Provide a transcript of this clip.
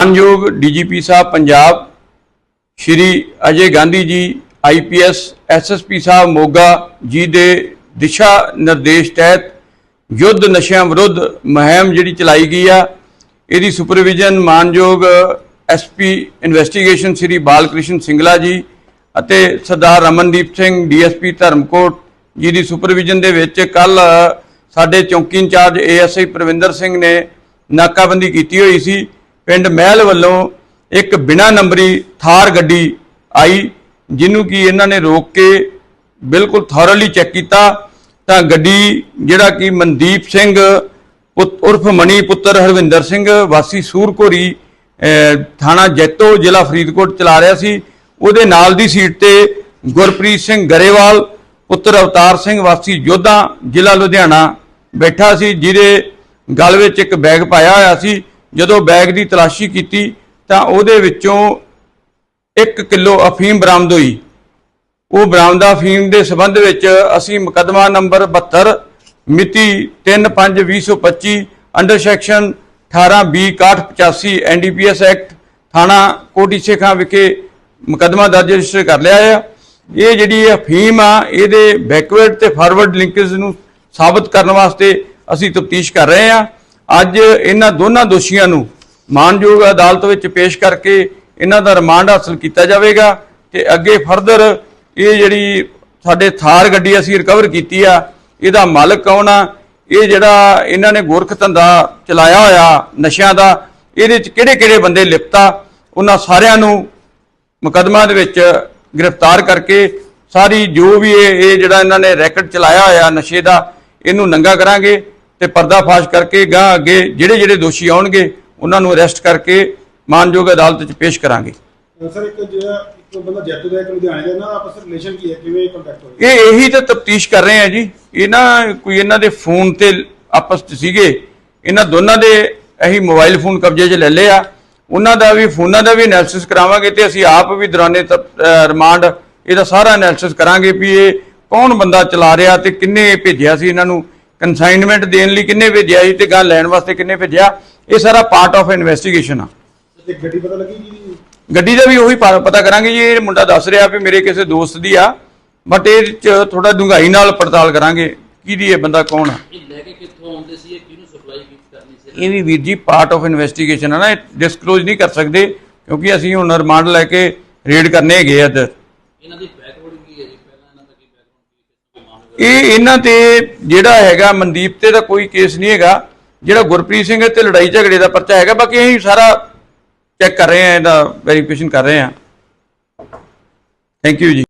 ਮਾਨਯੋਗ ਡੀਜੀਪੀ ਸਾਹਿਬ Punjab, Shri Ajay Gandhi ji IPS SSP Sahib Moga ਜੀ ਦੇ ਦਿਸ਼ਾ ਨਿਰਦੇਸ਼ ਤਹਿਤ ਯੁੱਧ ਨਸ਼ਿਆਂ ਵਿਰੁੱਧ ਮੁਹਿੰਮ ਜਿਹੜੀ ਚਲਾਈ ਗਈ ਆ, ਇਹਦੀ ਸੁਪਰਵਿਜ਼ਨ ਮਾਨਯੋਗ ਐਸਪੀ ਇਨਵੈਸਟੀਗੇਸ਼ਨ ਸ਼੍ਰੀ ਬਾਲਕ੍ਰਿਸ਼ਨ ਸਿੰਗਲਾ ਜੀ ਅਤੇ ਸਰਦਾਰ ਰਮਨਦੀਪ ਸਿੰਘ ਡੀਐਸਪੀ ਧਰਮਕੋਟ ਜੀ ਦੀ ਸੁਪਰਵਿਜ਼ਨ ਦੇ ਵਿੱਚ ਕੱਲ ਸਾਡੇ ਚੌਂਕੀ ਇੰਚਾਰਜ ਏਐਸਆਈ ਪ੍ਰਵਿੰਦਰ ਸਿੰਘ ਨੇ ਨਾਕਾਬੰਦੀ ਕੀਤੀ ਹੋਈ ਸੀ। ਪਿੰਡ ਮਹਿਲ ਵੱਲੋਂ ਇੱਕ ਬਿਨਾ ਨੰਬਰੀ ਥਾਰ ਗੱਡੀ ਆਈ, ਜਿਹਨੂੰ ਕਿ ਇਹਨਾਂ ਨੇ ਰੋਕ ਕੇ ਬਿਲਕੁਲ ਥੋਰਲੀ ਚੈੱਕ ਕੀਤਾ। ਤਾਂ ਗੱਡੀ ਜਿਹੜਾ ਕਿ ਮਨਦੀਪ ਸਿੰਘ ਪੁੱਤ- ਉਰਫ ਮਣੀ ਪੁੱਤਰ ਹਰਵਿੰਦਰ ਸਿੰਘ, ਵਾਸੀ ਸੂਰਕੋਰੀ ਥਾਣਾ ਜੈਤੋ, ਜ਼ਿਲ੍ਹਾ ਫਰੀਦਕੋਟ ਚਲਾ ਰਿਹਾ ਸੀ। ਉਹਦੇ ਨਾਲ ਦੀ ਸੀਟ ਤੇ ਗੁਰਪ੍ਰੀਤ ਸਿੰਘ ਗਰੇਵਾਲ, ਪੁੱਤਰ ਅਵਤਾਰ ਸਿੰਘ, ਵਾਸੀ ਯੋਧਾ ਜ਼ਿਲ੍ਹਾ ਲੁਧਿਆਣਾ ਬੈਠਾ ਸੀ, ਜਿਹਦੇ ਗਲ ਵਿੱਚ ਇੱਕ ਬੈਗ ਪਾਇਆ ਹੋਇਆ ਸੀ। ਜਦੋਂ ਬੈਗ ਦੀ ਤਲਾਸ਼ੀ ਕੀਤੀ ਤਾਂ ਉਹਦੇ ਵਿੱਚੋਂ 1 ਕਿਲੋ ਅਫੀਮ ਬਰਾਮਦ ਹੋਈ। ਉਹ ਬਰਾਮਦਾ ਅਫੀਮ ਦੇ ਸਬੰਧ ਵਿੱਚ ਅਸੀਂ ਮੁਕੱਦਮਾ ਨੰਬਰ 72 ਮਿਤੀ 3/5/2025 under section 18 B 6185 NDPS act, ਥਾਣਾ ਕੋਟੀ ਸ਼ੇਖਾਂ ਵਿਖੇ ਮੁਕੱਦਮਾ ਦਰਜ ਰਜਿਸਟਰ ਕਰ ਲਿਆ ਹੈ ਇਹ ਜਿਹੜੀ ਅਫੀਮ ਆ, ਇਹਦੇ ਬੈਕਵਰਡ ਤੇ ਫਾਰਵਰਡ ਲਿੰਕੇਜ ਨੂੰ ਸਾਬਤ ਕਰਨ ਵਾਸਤੇ ਅਸੀਂ ਤਫਤੀਸ਼ ਕਰ ਰਹੇ ਹਾਂ ਅੱਜ ਇਹਨਾਂ ਦੋਨਾਂ ਦੋਸ਼ੀਆਂ ਨੂੰ ਮਾਨਯੋਗ ਅਦਾਲਤ ਵਿੱਚ ਪੇਸ਼ ਕਰਕੇ ਇਹਨਾਂ ਦਾ ਰਿਮਾਂਡ ਹਾਸਲ ਕੀਤਾ ਜਾਵੇਗਾ ਤੇ ਅੱਗੇ ਫਰਦਰ ਇਹ ਜਿਹੜੀ ਸਾਡੇ ਥਾਰ ਗੱਡੀ ਅਸੀਂ ਰਿਕਵਰ ਕੀਤੀ ਆ, ਇਹਦਾ ਮਾਲਕ ਕੌਣ ਆ? ਇਹ ਜਿਹੜਾ ਇਹਨਾਂ ਨੇ ਗੋਰਖ ਧੰਦਾ ਚਲਾਇਆ ਹੋਇਆ ਨਸ਼ਿਆਂ ਦਾ, ਇਹਦੇ ਚ ਕਿਹੜੇ ਕਿਹੜੇ ਬੰਦੇ ਲਿਪਤਾ ਉਹਨਾਂ ਸਾਰਿਆਂ ਨੂੰ ਮੁਕੱਦਮਾ ਦੇ ਵਿੱਚ ਗ੍ਰਿਫਤਾਰ ਕਰਕੇ ਸਾਰੀ ਜੋ ਵੀ ਇਹ ਇਹ ਜਿਹੜਾ ਇਹਨਾਂ ਨੇ ਰੈਕਟ ਚਲਾਇਆ ਹੋਇਆ ਨਸ਼ੇ ਦਾ, ਇਹਨੂੰ ਨੰਗਾ ਕਰਾਂਗੇ। ਤੇ ਪਰਦਾਫਾਸ਼ ਕਰਕੇ ਗਾਂ ਅੱਗੇ ਜਿਹੜੇ ਜਿਹੜੇ ਦੋਸ਼ੀ ਆਉਣਗੇ ਉਹਨਾਂ ਨੂੰ ਅਰੈਸਟ ਕਰਕੇ ਮਾਨਯੋਗ ਅਦਾਲਤ 'ਚ ਪੇਸ਼ ਕਰਾਂਗੇ। ਸਰ ਇੱਕ ਜਿਹੜਾ ਇੱਕ ਬੰਦਾ ਜੈਤੋ ਦਾ ਇੱਕ ਲੁਧਿਆਣੇ ਦਾ ਨਾ ਆਪਸ ਵਿੱਚ ਰਿਲੇਸ਼ਨ ਕੀ ਹੈ? ਕਿਵੇਂ ਕੰਟੈਕਟ ਹੋਇਆ? ਇਹ ਇਹੀ ਤਾਂ ਤਫਤੀਸ਼ ਕਰ ਰਹੇ ਆ ਜੀ। ਇਹ ਨਾ ਕੋਈ ਇਹਨਾਂ ਦੇ ਫੋਨ ਤੇ ਆਪਸ 'ਚ ਸੀਗੇ। ਇਹਨਾਂ ਦੋਨਾਂ ਦੇ ਅਸੀਂ ਮੋਬਾਈਲ ਫੋਨ ਕਬਜ਼ੇ 'ਚ ਲੈ ਲਏ ਆ। ਉਹਨਾਂ ਦਾ ਵੀ ਫੋਨਾਂ ਦਾ ਵੀ ਐਨਾਲਿਸਿਸ ਕਰਾਵਾਂਗੇ ਤੇ ਅਸੀਂ ਆਪ ਵੀ ਦੌਰਾਨੇ ਰਿਮਾਂਡ ਇਹਦਾ ਸਾਰਾ ਐਨਾਲਿਸਿਸ ਕਰਾਂਗੇ ਵੀ ਇਹ ਕੌਣ ਬੰਦਾ ਚਲਾ ਰਿਹਾ ਤੇ ਕਿੰਨੇ ਭੇਜਿਆ ਸੀ ਇਹਨਾਂ ਨੂੰ। ਕਨਸਾਈਨਮੈਂਟ ਦੇਣ ਲਈ ਕਿੰਨੇ ਭੇਜਿਆ ਸੀ ਤੇ ਗਾਂ ਲੈਣ ਵਾਸਤੇ ਕਿੰਨੇ ਭੇਜਿਆ? ਇਹ ਸਾਰਾ ਪਾਰਟ ਆਫ ਇਨਵੈਸਟੀਗੇਸ਼ਨ ਆ। ਤੇ ਗੱਡੀ ਪਤਾ ਲੱਗੀ ਜੀ ਗੱਡੀ ਦਾ ਵੀ ਉਹੀ ਪਾ- ਪਤਾ ਕਰਾਂਗੇ ਜੀ ਇਹ ਮੁੰਡਾ ਦੱਸ ਰਿਹਾ ਵੀ ਮੇਰੇ ਕਿਸੇ ਦੋਸਤ ਦੀ ਆ ਬਟ ਇਹ ਚ ਥੋੜਾ ਡੂੰਘਾਈ ਨਾਲ ਪੜਤਾਲ ਕਰਾਂਗੇ ਕਿਹਦੀ ਇਹ ਬੰਦਾ ਕੌਣ ਆ? ਇਹ ਲੈ ਕੇ ਕਿੱਥੋਂ ਆਉਂਦੇ ਸੀ ਇਹ ਕਿਹਨੂੰ ਸਪਲਾਈ ਕਰਨੀ ਸੀ? ਇਹ ਵੀ ਵੀਰ ਜੀ ਪਾਰਟ ਆਫ ਇਨਵੈਸਟੀਗੇਸ਼ਨ ਹੈ ਨਾ ਇਹ ਡਿਸਕਲੋਜ਼ ਨਹੀਂ ਕਰ ਸਕਦੇ ਕਿਉਂਕਿ ਅਸੀਂ ਹੁਣ ਰਿਮਾਂਡ ਲੈ ਕੇ ਰੇਡ ਕਰਨੇ ਹੈਗੇ ਆ ਇੱਧਰ। ਇਹਨਾਂ ਦੀ ਬੈਕਵਰਡ ਕੀ ਹੈ ਜੀ ਪਹਿਲਾਂ ਇਹਨਾਂ ਦਾ ਕੀ ਬੈਕਗ੍ਰਾਉਂਡ ਕੀ ਮਾਮਲਾ ਇਹ ਇਹਨਾਂ ਤੇ ਜਿਹੜਾ ਹੈਗਾ, ਮਨਦੀਪ ਤੇ ਦਾ ਕੋਈ ਕੇਸ ਨਹੀਂ ਹੈਗਾ। ਜਿਹੜਾ ਗੁਰਪ੍ਰੀਤ ਸਿੰਘ ਹੈ ਤੇ ਲੜਾਈ ਝਗੜੇ ਦਾ ਪਰਚਾ ਹੈਗਾ, ਬਾਕੀ ਅਸੀਂ ਸਾਰਾ ਚੈੱਕ ਕਰ ਰਹੇ ਹਾਂ, ਇਹਦਾ ਵੈਰੀਫਿਕੇਸ਼ਨ ਕਰ ਰਹੇ ਹਾਂ। ਥੈਂਕ ਯੂ ਜੀ।